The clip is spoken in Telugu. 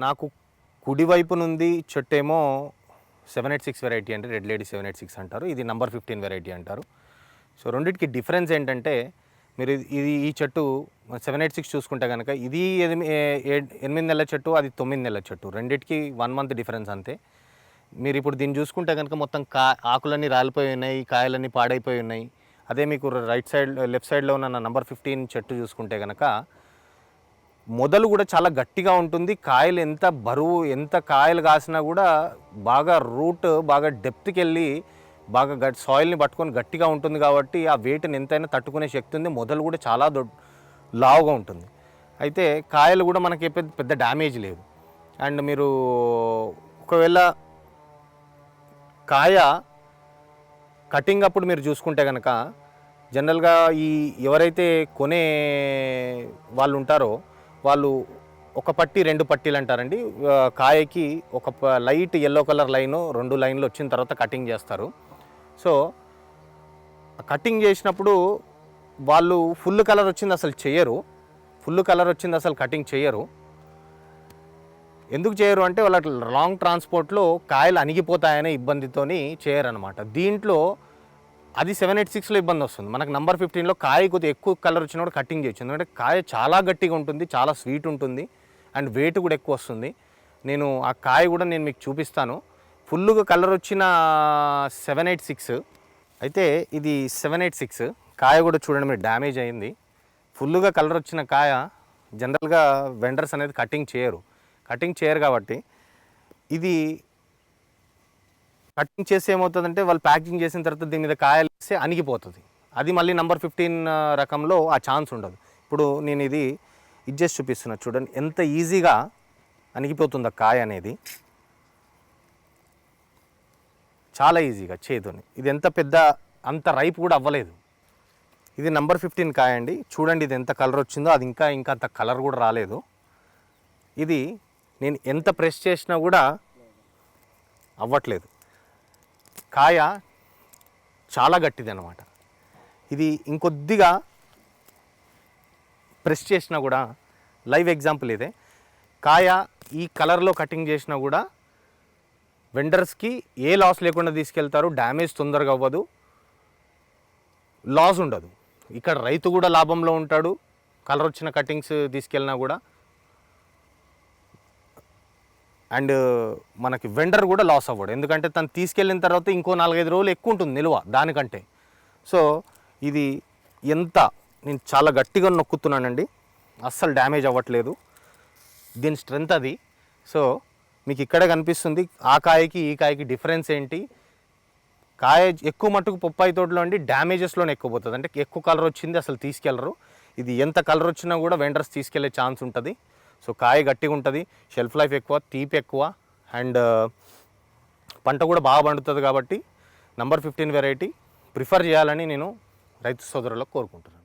నాకు కుడివైపు నుండి చెట్టు ఏమో సెవెన్ ఎయిట్ సిక్స్ వెరైటీ అంటే red lady seven eight six అంటారు. ఇది నంబర్ ఫిఫ్టీన్ వెరైటీ అంటారు. సో రెండింటికి డిఫరెన్స్ ఏంటంటే మీరు ఇది- ఈ చెట్టు సెవెన్ ఎయిట్ సిక్స్ చూసుకుంటే కనుక ఇది ఏ- ఎనిమిది నెలల చెట్టు అది తొమ్మిది నెలల చెట్టు. రెండింటికి వన్ మంత్ డిఫరెన్స్ అంతే. మీరు ఇప్పుడు దీన్ని చూసుకుంటే కనుక మొత్తం కా ఆకులన్నీ రాలిపోయి ఉన్నాయి కాయలన్నీ పాడైపోయి ఉన్నాయి. అదే మీకు రైట్ సైడ్ లెఫ్ట్ సైడ్లో ఉన్న నంబర్ ఫిఫ్టీన్ చెట్టు చూసుకుంటే కనుక మొదలు కూడా చాలా గట్టిగా ఉంటుంది. కాయలు ఎంత బరువు ఎంత కాయలు కాసినా కూడా బాగా రూట్ బాగా డెప్త్కి వెళ్ళి బాగా గట్ సాయిల్ని పట్టుకొని గట్టిగా ఉంటుంది కాబట్టి ఆ వేటిని ఎంతైనా తట్టుకునే శక్తి ఉంది. మొదలు కూడా చాలా దొడ్ లావుగా ఉంటుంది. అయితే కాయలు కూడా మనకి పెద్ద పెద్ద డ్యామేజ్ లేదు. అండ్ మీరు ఒకవేళ కాయ కటింగ్ అప్పుడు మీరు చూసుకుంటే కనుక జనరల్గా ఈ ఎవరైతే కొనే వాళ్ళు ఉంటారో వాళ్ళు ఒక పట్టి రెండు పట్టీలు అంటారండి. కాయకి ఒక లైట్ ఎల్లో కలర్ లైన్ రెండు లైన్లు వచ్చిన తర్వాత కటింగ్ చేస్తారు. సో కటింగ్ చేసినప్పుడు వాళ్ళు ఫుల్ కలర్ వచ్చింది అసలు చేయరు. ఫుల్ కలర్ వచ్చింది అసలు కటింగ్ చేయరు. ఎందుకు చేయరు అంటే వాళ్ళ లాంగ్ ట్రాన్స్పోర్ట్లో కాయలు అణిగిపోతాయనే ఇబ్బందితోని చేయరనమాట దీంట్లో అది సెవెన్ ఎయిట్ సిక్స్లో ఇబ్బంది వస్తుంది. మనకు నంబర్ ఫిఫ్టీన్లో కాయ కొద్దిగా ఎక్కువ కలర్ వచ్చినప్పుడు కటింగ్ చేయొచ్చు. ఎందుకంటే కాయ చాలా గట్టిగా ఉంటుంది చాలా స్వీట్ ఉంటుంది అండ్ వెయిట్ కూడా ఎక్కువ వస్తుంది. నేను ఆ కాయ కూడా నేను మీకు చూపిస్తాను. ఫుల్గా కలర్ వచ్చిన సెవెన్ ఎయిట్ సిక్స్ అయితే ఇది సెవెన్ ఎయిట్ సిక్స్ కాయ కూడా చూడండి మీరు డ్యామేజ్ అయింది. ఫుల్గా కలర్ వచ్చిన కాయ జనరల్గా వెండర్స్ అనేది కటింగ్ చేయరు. కటింగ్ చేయరు కాబట్టి ఇది కటింగ్ చేసి ఏమవుతుందంటే వాళ్ళు ప్యాకింగ్ చేసిన తర్వాత దీని మీద కాయలు వేస్తే అణిగిపోతుంది. అది మళ్ళీ నంబర్ ఫిఫ్టీన్ రకంలో ఆ ఛాన్స్ ఉండదు. ఇప్పుడు నేను ఇది ఇది చేసి చూపిస్తున్నా చూడండి. ఎంత ఈజీగా అణిగిపోతుంది ఆ కాయ అనేది. చాలా ఈజీగా చేతుని ఇది ఎంత పెద్ద అంత రైప్ కూడా అవ్వలేదు. ఇది నంబర్ ఫిఫ్టీన్ కాయ అండి. చూడండి ఇది ఎంత కలర్ వచ్చిందో. అది ఇంకా ఇంకా అంత కలర్ కూడా రాలేదు. ఇది నేను ఎంత ప్రెస్ చేసినా కూడా అవ్వట్లేదు. కాయ చాలా గట్టిది అనమాట ఇది ఇంకొద్దిగా ప్రెస్ చేసినా కూడా లైవ్ ఎగ్జాంపుల్ ఇదే. కాయ ఈ కలర్లో కటింగ్ చేసినా కూడా వెండర్స్కి ఏ లాస్ లేకుండా తీసుకెళ్తారు డ్యామేజ్ తొందరగా అవ్వదు. లాస్ ఉండదు. ఇక్కడ రైతు కూడా లాభంలో ఉంటాడు. కలర్ వచ్చిన కటింగ్స్ తీసుకెళ్ళినా కూడా అండ్ మనకి వెండర్ కూడా లాస్ అవ్వడు. ఎందుకంటే తను తీసుకెళ్ళిన తర్వాత ఇంకో నాలుగైదు రోజులు ఎక్కువ ఉంటుంది నిల్వ దానికంటే. సో ఇది ఎంత నేను చాలా గట్టిగా నొక్కుతున్నానండి. అస్సలు డ్యామేజ్ అవ్వట్లేదు. దీని స్ట్రెంత్ అది. సో మీకు ఇక్కడే కనిపిస్తుంది ఆ కాయకి ఈ కాయకి డిఫరెన్స్ ఏంటి? కాయ ఎక్కువ మట్టుకు పొప్పాయి తోటలో అండి డ్యామేజెస్లోనే ఎక్కువ పోతుంది. అంటే ఎక్కువ కలర్ వచ్చింది అసలు తీసుకెళ్ళరు. ఇది ఎంత కలర్ వచ్చినా కూడా వెండర్స్ తీసుకెళ్ళే ఛాన్స్ ఉంటుంది. సో కాయ గట్టిగా ఉంటుంది షెల్ఫ్ లైఫ్ ఎక్కువ తీపి ఎక్కువ అండ్ uh, పంట కూడా బాగా పండుతుంది కాబట్టి నంబర్ ఫిఫ్టీన్ వెరైటీ ప్రిఫర్ చేయాలని నేను రైతు సోదరులకు కోరుకుంటున్నాను.